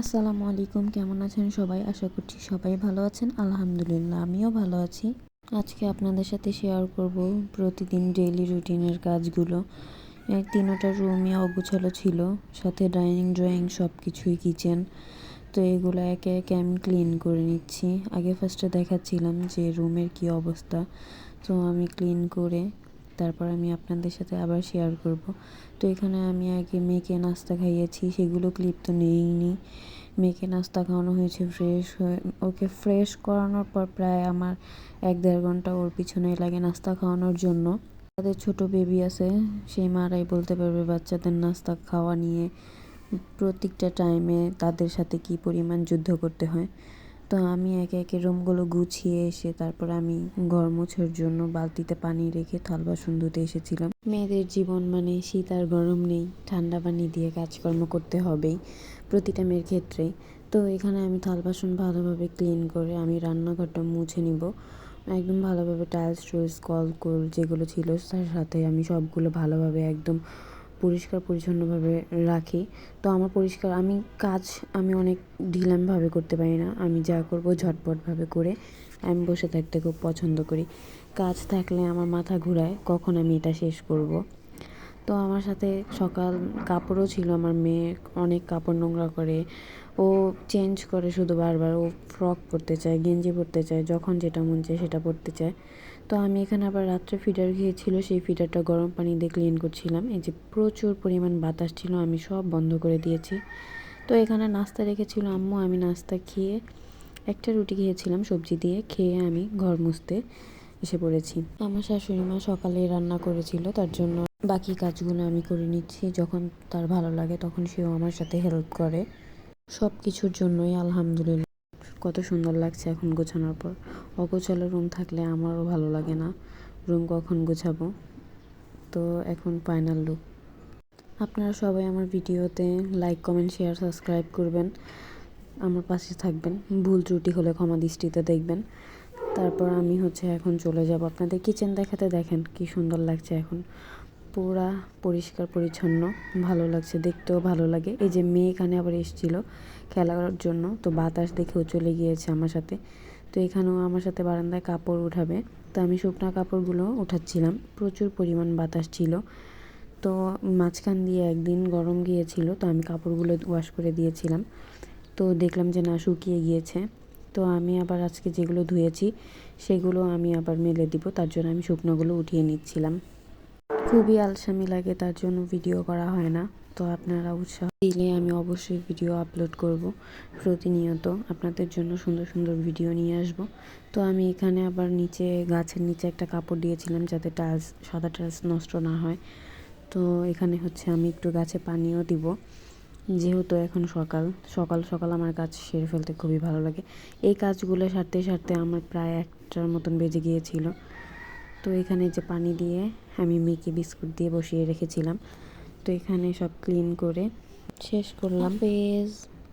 আসসালামু আলাইকুম, কেমন আছেন সবাই? আশা করছি সবাই ভালো আছেন। আলহামদুলিল্লাহ, আমিও ভালো আছি। আজকে আপনাদের সাথে শেয়ার করব প্রতিদিন ডেইলি রুটিনের কাজগুলো। তিনোটা রুমই অগুছালো ছিল, সাথে ডাইনিং ড্রয়িং সব কিছুই কিচেন তো এগুলো একে একে আমি ক্লিন করে নিচ্ছি। আগে ফার্স্টে দেখাচ্ছিলাম যে রুমের কি অবস্থা। তো আমি ক্লিন করে তারপর আমি আপনাদের সাথে আবার শেয়ার করব। তো এখানে আমি আগে মেয়েকে নাস্তা খাইয়েছি, সেগুলো ক্লিপ তো নেইনি। মেয়েকে নাস্তা খাওয়ানো হয়েছে ফ্রেশ হয়ে, ওকে ফ্রেশ করানোর পর প্রায় আমার এক দেড় ঘণ্টা ওর পিছনে লাগে নাস্তা খাওয়ানোর জন্য। তাদের ছোট বেবি আছে, সেই মারাই বলতে পারবে বাচ্চাদের নাস্তা খাওয়া নিয়ে প্রত্যেকটা টাইমে তাদের সাথে কি পরিমাণ যুদ্ধ করতে হয়। তো আমি একে একে রুমগুলো গুছিয়ে এসে তারপর আমি ঘর মোছার জন্য বালতিতে পানি রেখে থাল বাসন ধুতে এসেছিলাম। মেয়েদের জীবন মানে শীত আর গরম নেই, ঠান্ডা পানি দিয়ে কাজকর্ম করতে হবেই প্রতিটা মেয়ের ক্ষেত্রেই তো এখানে আমি থাল বাসন ভালোভাবে ক্লিন করে আমি রান্নাঘরটা মুছে নিব। একদম ভালোভাবে টাইলস কল কল যেগুলো ছিল তার সাথে আমি সবগুলো ভালোভাবে একদম পরিষ্কার, পরিচ্ছন্নভাবে রাখি। তো আমার পরিষ্কার, আমি কাজ আমি অনেক ঢিলামভাবে করতে পারি না। আমি যা করব ঝটপটভাবে করে আমি বসে থাকতে খুব পছন্দ করি। কাজ থাকলে আমার মাথা ঘুরায়, কখন আমি এটা শেষ করব? তো আমার সাথে সকাল কাপড়ও ছিল, আমার মেয়ে অনেক কাপড় নোংরা করে, ও চেঞ্জ করে শুধু বারবার, ও ফ্রক পরতে চায়, গেঞ্জি পরতে চায়, যখন যেটা মন চায় সেটা পরতে চায়। তো আমি এখানে আবার রাত্রে ফিডার খেয়েছিল, সেই ফিডারটা গরম পানি দিয়ে ক্লিন করছিলাম, এই যে প্রচুর পরিমাণ বাতাস ছিল, আমি সব বন্ধ করে দিয়েছি। তো এখানে নাস্তা রেখেছিল আম্মু, আমি নাস্তা খেয়ে একটা রুটি খেয়েছিলাম, সবজি দিয়ে খেয়ে আমি ঘর মুছতে এসে পড়েছি। আমার শাশুড়ি মা সকালে রান্না করেছিল, তার জন্য বাকি কাজগুলো আমি করে নিচ্ছি। যখন তার ভালো লাগে তখন সেও আমার সাথে হেল্প করে। সব কিছুর জন্যই আলহামদুলিল্লাহ। কত সুন্দর লাগছে এখন গোছানোর পর। অগোছালো রুম থাকলে আমারও ভালো লাগে না। রুম কখন গোছাবো? তো এখন ফাইনাল লুক আপনারা সবাই আমার ভিডিওতে লাইক কমেন্ট শেয়ার সাবস্ক্রাইব করবেন। আমার পাশে থাকবেন। ভুল ত্রুটি হলে ক্ষমা দৃষ্টিতে দেখবেন। তারপর আমি হচ্ছে এখন চলে যাব। আপনাদের কিচেন দেখাতে দেখেন কি সুন্দর লাগছে এখন। পুরা পরিষ্কার, পরিচ্ছন্ন, ভালো লাগছে, দেখতেও ভালো লাগে। এই যে মেয়ে এখানে আবার এসেছিল খেলার জন্য, তো বাতাস দেখেও চলে গিয়েছে আমার সাথে। তো এখানেও আমার সাথে বারান্দায় কাপড় উঠাবে। তো আমি শুকনা কাপড়গুলো উঠাচ্ছিলাম, প্রচুর পরিমাণ বাতাস ছিল। তো মাঝখান দিয়ে একদিন গরম গিয়েছিল, তো আমি কাপড়গুলো ওয়াশ করে দিয়েছিলাম। তো দেখলাম যে না, শুকিয়ে গিয়েছে। তো আমি আবার আজকে যেগুলো ধুয়েছি, সেগুলো আমি আবার মেলে দিব, তার জন্য আমি শুকনোগুলো উঠিয়ে নিচ্ছিলাম। খুবই আলসামি লাগে, তার জন্য ভিডিও করা হয় না। তো আপনারা উৎসাহ দিলে আমি অবশ্যই ভিডিও আপলোড করব প্রতিনিয়ত। আপনাদের জন্য সুন্দর সুন্দর ভিডিও নিয়ে আসব। তো আমি এখানে আবার নিচে, গাছের নিচে একটা কাপড় দিয়েছিলাম যাতে টাইলস সাদা টাইলস নষ্ট না হয়। তো এখানে হচ্ছে আমি একটু গাছে পানিও দিব। যেহেতু এখন সকাল সকাল সকাল আমার কাজ সেরে ফেলতে খুবই ভালো লাগে। এই কাজগুলো সারতে সারতে আমার প্রায় একটার মতন বেজে গিয়েছিল। তো এখানে যে পানি দিয়ে আমি মেকি বিস্কুট দিয়ে বসিয়ে রেখেছিলাম। তো এখানে সব ক্লিন করে শেষ করলাম। পেজ